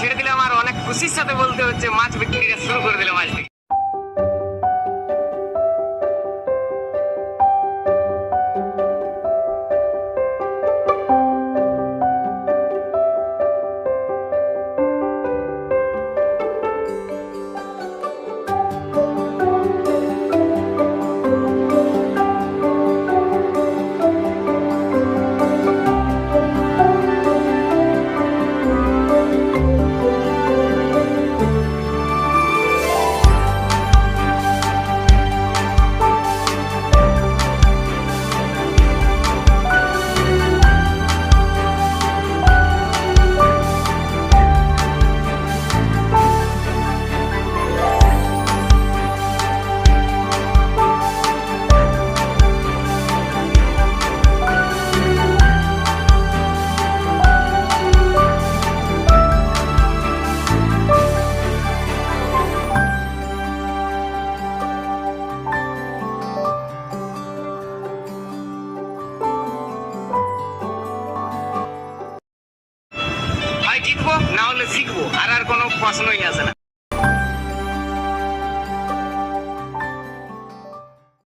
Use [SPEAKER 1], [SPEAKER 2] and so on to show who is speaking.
[SPEAKER 1] ছেড়ে দিলাম আর অনেক খুশির সাথে বলতে হচ্ছে মাছ বিক্রিটা শুরু করে দিলাম আজ জিতবো না হলে শিখব। আর আর কোনো প্রশ্নই আসে না।